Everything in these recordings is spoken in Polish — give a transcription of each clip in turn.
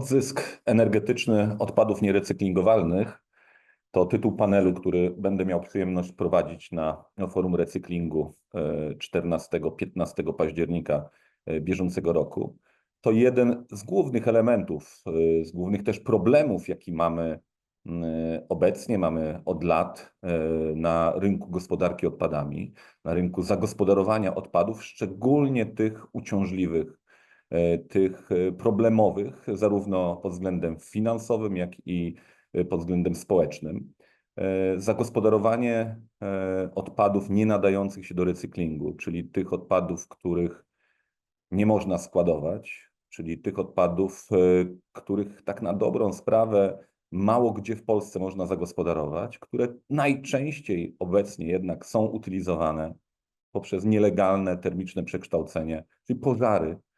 Odzysk energetyczny odpadów nierecyklingowalnych to tytuł panelu, który będę miał przyjemność prowadzić na forum recyklingu 14-15 października e, bieżącego roku. To jeden z głównych elementów, e, z głównych też problemów, jaki mamy obecnie, mamy od lat e, na rynku gospodarki odpadami, na rynku zagospodarowania odpadów, szczególnie tych uciążliwych E, tych e, problemowych, zarówno pod względem finansowym, jak i e, pod względem społecznym. Zagospodarowanie odpadów nie nadających się do recyklingu, czyli tych odpadów, których nie można składować, czyli tych odpadów, których tak na dobrą sprawę mało gdzie w Polsce można zagospodarować, które najczęściej obecnie jednak są utylizowane poprzez nielegalne termiczne przekształcenie, czyli pożary E,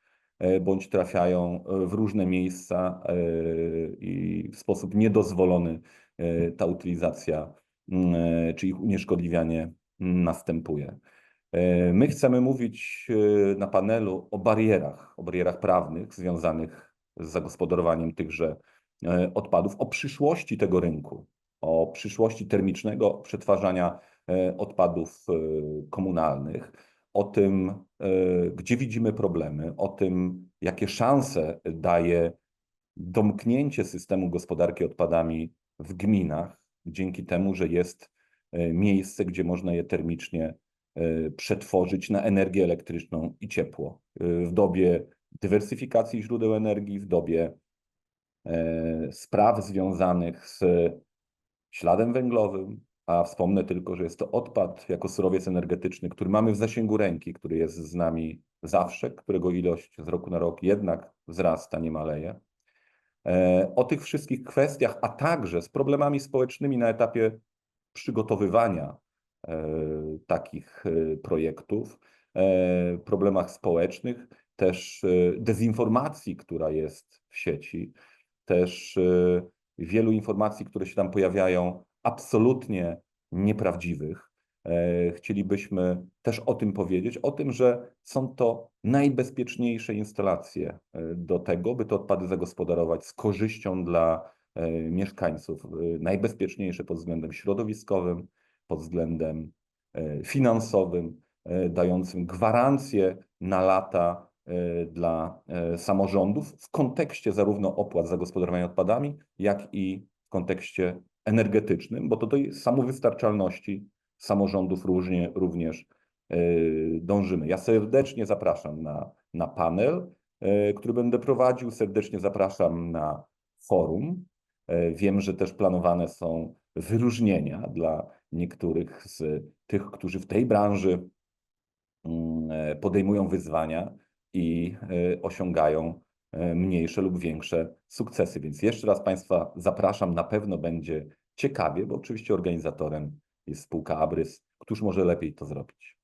bądź trafiają e, w różne miejsca e, i w sposób niedozwolony ta utylizacja mm, czy ich unieszkodliwianie następuje. My chcemy mówić na panelu o barierach, o barierach prawnych związanych z zagospodarowaniem tychże odpadów, o przyszłości tego rynku, o przyszłości termicznego przetwarzania odpadów komunalnych o tym, e, gdzie widzimy problemy, o tym, jakie szanse daje domknięcie systemu gospodarki odpadami w gminach, dzięki temu, że jest e, miejsce, gdzie można je termicznie e, przetworzyć na energię elektryczną i ciepło. W dobie dywersyfikacji źródeł energii, w dobie spraw związanych z śladem węglowym, a wspomnę tylko, że jest to odpad jako surowiec energetyczny, który mamy w zasięgu ręki, który jest z nami zawsze, którego ilość z roku na rok jednak wzrasta, nie maleje. E, o tych wszystkich kwestiach, a także z problemami społecznymi na etapie przygotowywania e, takich e, projektów, problemach społecznych, też dezinformacji, która jest w sieci, też wielu informacji, które się tam pojawiają absolutnie nieprawdziwych. E, chcielibyśmy też o tym powiedzieć, o tym, że są to najbezpieczniejsze instalacje e, do tego, by te odpady zagospodarować z korzyścią dla e, mieszkańców. Najbezpieczniejsze pod względem środowiskowym, pod względem finansowym, dającym gwarancję na lata dla samorządów w kontekście zarówno opłat zagospodarowania odpadami, jak i w kontekście energetycznym, bo to do samowystarczalności samorządów różnie, również e, dążymy. Ja serdecznie zapraszam na, na panel, e, który będę prowadził. Serdecznie zapraszam na forum. E, wiem, że też planowane są wyróżnienia dla niektórych z tych, którzy w tej branży mm, podejmują wyzwania i osiągają mniejsze lub większe sukcesy. Więc jeszcze raz Państwa zapraszam, na pewno będzie ciekawie, bo oczywiście organizatorem jest spółka Abrys. Któż może lepiej to zrobić?